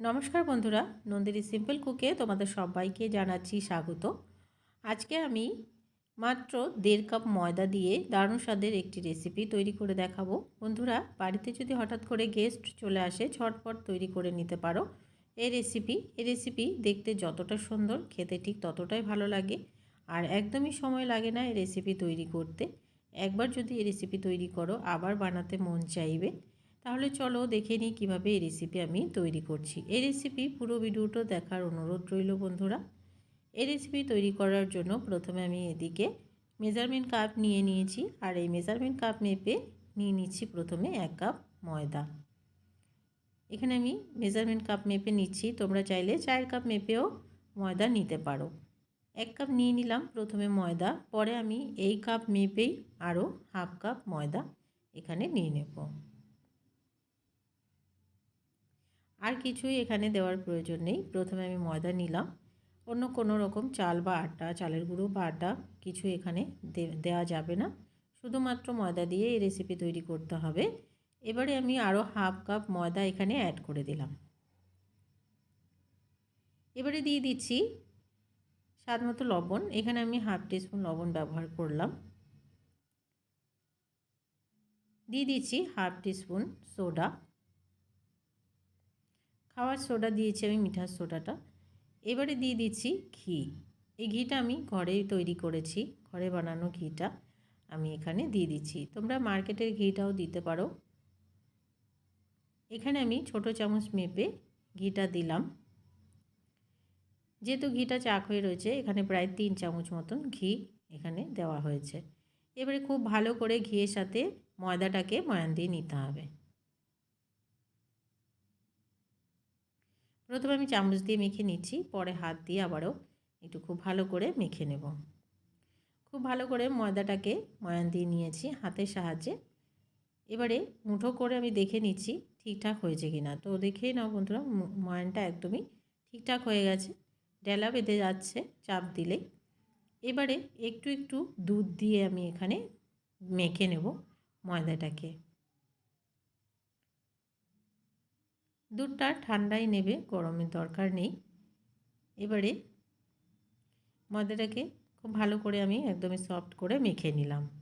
নমস্কার বন্ধুরা, নন্দিনী সিম্পল কুকে তোমাদের সবাইকে জানাচ্ছি স্বাগত। আজকে আমি মাত্র দেড় কাপ ময়দা দিয়ে দারুণ স্বাদের একটি রেসিপি তৈরি করে দেখাবো। বন্ধুরা, বাড়িতে যদি হঠাৎ করে গেস্ট চলে আসে, ঝটপট তৈরি করে নিতে পারো। এই রেসিপি এই রেসিপি দেখতে যতটা সুন্দর, খেতে ঠিক ততটাই ভালো লাগে। আর একদমই সময় লাগে না এই রেসিপি তৈরি করতে। একবার যদি এই রেসিপি তৈরি করো, আবার বানাতে মন চাইবে। তাহলে চলো দেখে নিই কীভাবে এই রেসিপি আমি তৈরি করছি। এই রেসিপি পুরো ভিডিওটা দেখার অনুরোধ রইল বন্ধুরা। এই রেসিপি তৈরি করার জন্য প্রথমে আমি এদিকে মেজারমেন্ট কাপ নিয়ে নিয়েছি আর এই মেজারমেন্ট কাপ মেপে নিয়ে নিচ্ছি প্রথমে এক কাপ ময়দা। এখানে আমি মেজারমেন্ট কাপ মেপে নিচ্ছি, তোমরা চাইলে চার কাপ মেপেও ময়দা নিতে পারো। এক কাপ নিয়ে নিলাম প্রথমে ময়দা, পরে আমি এই কাপ মেপেই আরও হাফ কাপ ময়দা এখানে নিয়ে নেব। আর কিছুই এখানে দেওয়ার প্রয়োজন নেই। প্রথমে আমি ময়দা নিলাম। অন্য কোনো রকম চাল বা আটা, চালের গুঁড়ো বা আটা কিছু এখানে দেওয়া যাবে না। শুধুমাত্র ময়দা দিয়ে এই রেসিপি তৈরি করতে হবে। এবারে আমি আরও হাফ কাপ ময়দা এখানে অ্যাড করে দিলাম। এবারে দিয়ে দিচ্ছি স্বাদ মতো লবণ। এখানে আমি হাফ টিস্পুন লবণ ব্যবহার করলাম। দিয়ে দিচ্ছি হাফ টিস্পুন সোডা। খাওয়ার সোডা দিয়েছি আমি, মিঠার সোডাটা। এবারে দিয়ে দিচ্ছি ঘি। এই ঘিটা আমি ঘরেই তৈরি করেছি, ঘরে বানানো ঘিটা আমি এখানে দিয়ে দিচ্ছি। তোমরা মার্কেটের ঘিটাও দিতে পারো। এখানে আমি ছোট চামচ মেপে ঘিটা দিলাম। যেহেতু ঘিটা চাক হয়ে রয়েছে, এখানে প্রায় তিন চামচ মতন ঘি এখানে দেওয়া হয়েছে। এবারে খুব ভালো করে ঘিয়ের সাথে ময়দাটাকে ময়ান দিয়ে নিতে হবে। প্রথমে আমি চামচ দিয়ে মেখে নিচ্ছি, পরে হাত দিয়ে আবারও একটু খুব ভালো করে মেখে নেব। খুব ভালো করে ময়দাটাকে ময়ান দিয়ে নিয়েছি হাতের সাহায্যে। এবারে মুঠো করে আমি দেখে নিচ্ছি ঠিকঠাক হয়েছে কি না তো দেখেই নাও বন্ধুরা ময়ানটা একদমই ঠিকঠাক হয়ে গেছে। ডেলা বেঁধে যাচ্ছে চাপ দিলে এবারে একটু একটু দুধ দিয়ে আমি এখানে মেখে নেব ময়দাটাকে। দুধটা ঠান্ডাই নেবে, গরমের দরকার নেই। এবারে ময়দাটাকে খুব ভালো করে আমি একদমই সফট করে মেখে নিলাম।